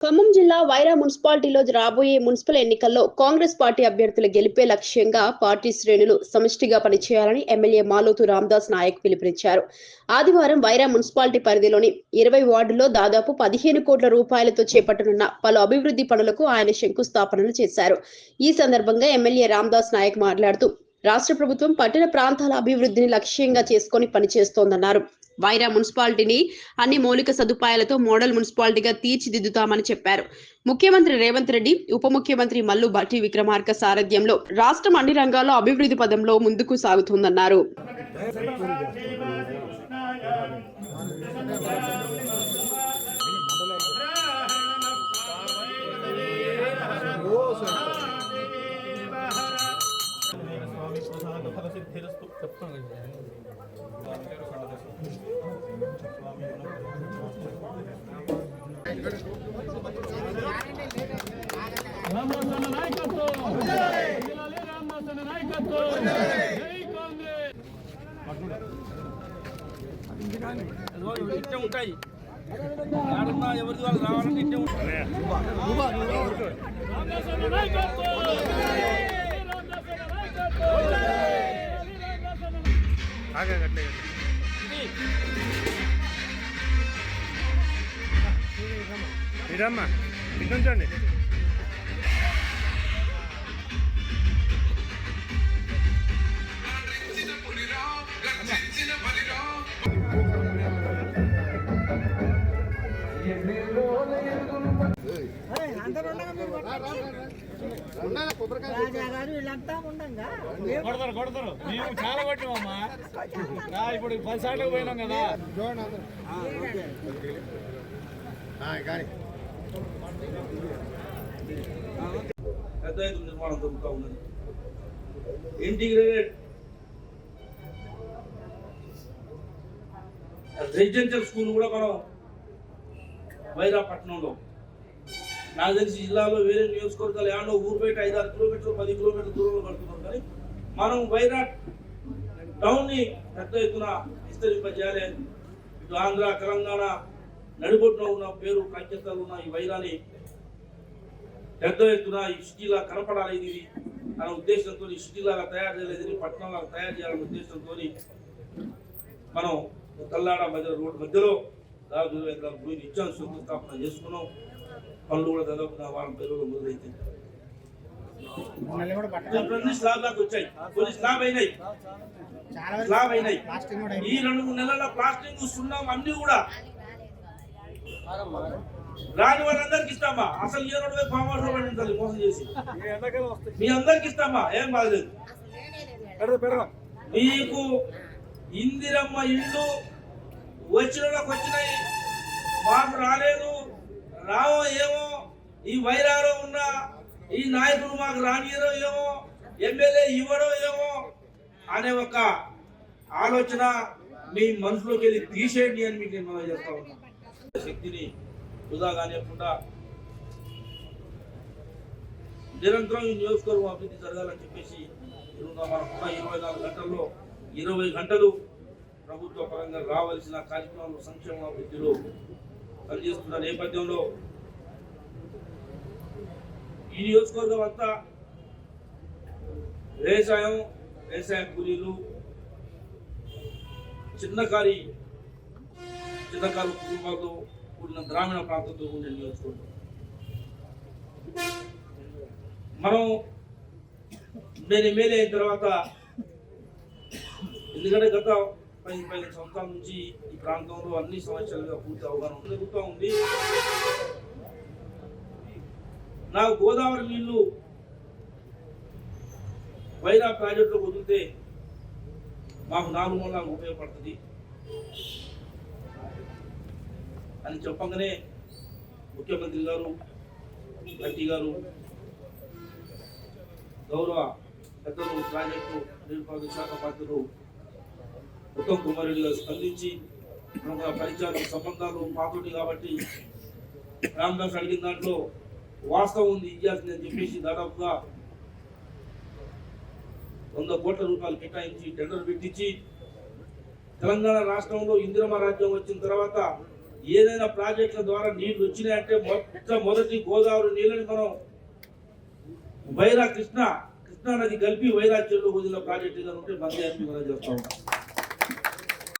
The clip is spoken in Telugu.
ఖమ్మం జిల్లా వైరా మున్సిపాలిటీలో రాబోయే మున్సిపల్ ఎన్నికల్లో కాంగ్రెస్ పార్టీ అభ్యర్థుల గెలిపే లక్ష్యంగా పార్టీ శ్రేణులు సమిష్టిగా పనిచేయాలని ఎమ్మెల్యే మాలోతు రామ్దాస్ నాయక్ పిలుపునిచ్చారు. ఆదివారం వైరా మున్సిపాలిటీ పరిధిలోని ఇరవై వార్డుల్లో దాదాపు పదిహేను కోట్ల రూపాయలతో చేపట్టనున్న పలు అభివృద్ధి పనులకు ఆయన శంకుస్థాపనలు చేశారు. ఈ సందర్భంగా ఎమ్మెల్యే రామ్దాస్ నాయక్ మాట్లాడుతూ రాష్ట్ర ప్రభుత్వం పట్టణ ప్రాంతాల అభివృద్ధిని లక్ష్యంగా చేసుకొని పనిచేస్తోందన్నారు. వైరా మున్సిపాలిటీని అన్ని మౌలిక సదుపాయాలతో మోడల్ మున్సిపాలిటీగా తీర్చిదిద్దుతామని చెప్పారు ముఖ్యమంత్రి రేవంత్ రెడ్డి ఉప ముఖ్యమంత్రి మల్లు భట్టి విక్రమార్క సారథ్యంలో రాష్ట్రం అన్ని రంగాల్లో అభివృద్ధి పదంలో ముందుకు సాగుతోందన్నారు రామోసన నాయకత్వం రామోసన నాయకత్వం ఇట్టే ఉంటాయి ఆడున్నా ఎవరిది వాళ్ళు రావాలంటే ఇట్టే ఉంటాయి రామోసన నాయకత్వం ఇదమ్మా ఇటు నుంచండి. కొడతారు కొడతారు. మేము చాలా కొట్టామమ్మా రా, ఇప్పుడు పది సార్లు పోయినాం కదా. పెద్ద నిర్మాణం జరుగుతూ ఉన్నది. ఇంటిగ్రేటెడ్. రెసిడెన్షియల్ స్కూల్ కూడా మనం వైరాపట్నంలో. నాకు తెలిసి జిల్లాలో వేరే నియోజకవర్గాలు ఏమన్నా ఊరు బయట ఐదు ఆరు కిలోమీటర్లు పది కిలోమీటర్ల దూరంలో కడుతున్నారు కానీ మనం వైరాట్ టౌన్ని పెద్ద ఎత్తున విస్తరింపజేయాలి ఇటు ఆంధ్ర తెలంగాణ నడిబొట్టున ఉన్న పేరు కంచెత్తలు ఉన్న ఈ వైరాని పెద్ద ఎత్తున ఈ సిటీలా కనపడాలి ఇది. అనే ఉద్దేశంతో ఈ సిటీలాగా తయారు చేయలేదు ఇది. పట్టణంలాగా తయారు చేయాలనే ఉద్దేశంతో మనం కల్లాడ మధ్య రోడ్డు మధ్యలో దాదాపు ఇరవై ఎకరాల భూమిని ఇచ్చాను శంకుస్థాపన చేసుకున్నాం. పనులు కూడా దాదాపు వారం పేరులో మొదలైతే. స్లాబ్ దాకా వచ్చాయి. కొన్ని స్లాబ్ అయినాయి. స్లాబ్ అయినాయి. ఈ రెండు మూడు నెలల ప్లాస్టింగ్ సున్నం అన్ని కూడా. రాని వాళ్ళందరికి ఇస్తామా? అసలు ఏ రెండు ఫామ్ హౌస్లో పండించాలి మోసం చేసి. మీ అందరికి ఇస్తామా? ఏం బాగలేదు మీకు ఇందిరమ్మ ఇల్లు వచ్చిన వాళ్ళకి వచ్చినాయి మాకు రాలేదు. రావో ఏమో ఈ వైరాలో ఉన్న ఈ నాయకులు మాకు రానియరో ఏమో ఎమ్మెల్యే ఇవ్వడో ఏమో అనే ఒక ఆలోచన మీ మనసులోకి వెళ్ళి తీసేయండి అని మీకు నేను చెప్తా ఉన్నాను శక్తిని వృధా కానివ్వకుండా నిరంతరం ఈ నియోజకవర్గం అభివృద్ధి జరగాలని చెప్పేసి ఇరవై మనకున్న ఇరవై నాలుగు గంటల్లో ఇరవై గంటలు ప్రభుత్వ పరంగా రావాల్సిన కార్యక్రమాలు సంక్షేమ అభివృద్ధిలో పనిచేస్తున్న నేపథ్యంలో ఈ నియోజకవర్గం అంతా వ్యవసాయం వ్యవసాయ కూలీలు చిన్నకారి చిన్నకారు కుటుంబాలతో కూడిన గ్రామీణ ప్రాంతంతో ఉండే నియోజకవర్గం. మనం నేను ఎమ్మెల్యే అయిన తర్వాత ఎందుకంటే గత పది పదిహేను సంవత్సరాల నుంచి ఈ ప్రాంతంలో అన్ని సమస్యలుగా పూర్తి అవగాహన జరుగుతూ ఉంది. నాకు గోదావరి నీళ్ళు వైరా ప్రాజెక్టులో వదిలితే మాకు నాలుగు మూలాలకు ఉపయోగపడుతుంది. అని చెప్పగానే ముఖ్యమంత్రి గారు గట్టి గారు గౌరవ పెద్దలు ప్రాజెక్టు నీటిపారుదల శాఖ మంత్రులు ఉత్తమ్ కుమార్ స్పందించి మనకు పరిచయాలు సంబంధాలు పాతోటి కాబట్టి రామదాస్ అడిగిన దాంట్లో వాస్తవం ఉంది ఇవ్వాల్సింది అని చెప్పేసి దాదాపుగా వంద కోట్ల రూపాయలు కేటాయించి టెండర్ పెట్టించి తెలంగాణ రాష్ట్రంలో ఇందిరమ రాజ్యం వచ్చిన తర్వాత ఏదైనా ప్రాజెక్టుల ద్వారా నీళ్ళు వచ్చినాయంటే మొట్టమొదటి గోదావరి నీళ్ళని మనం వైరా కృష్ణ కృష్ణా నది కలిపి వైరా చెరువు వదిలిన ప్రాజెక్టు ఏదైనా ఉంటే మంది ఎంపీ మనం చేస్తా ఉంటాం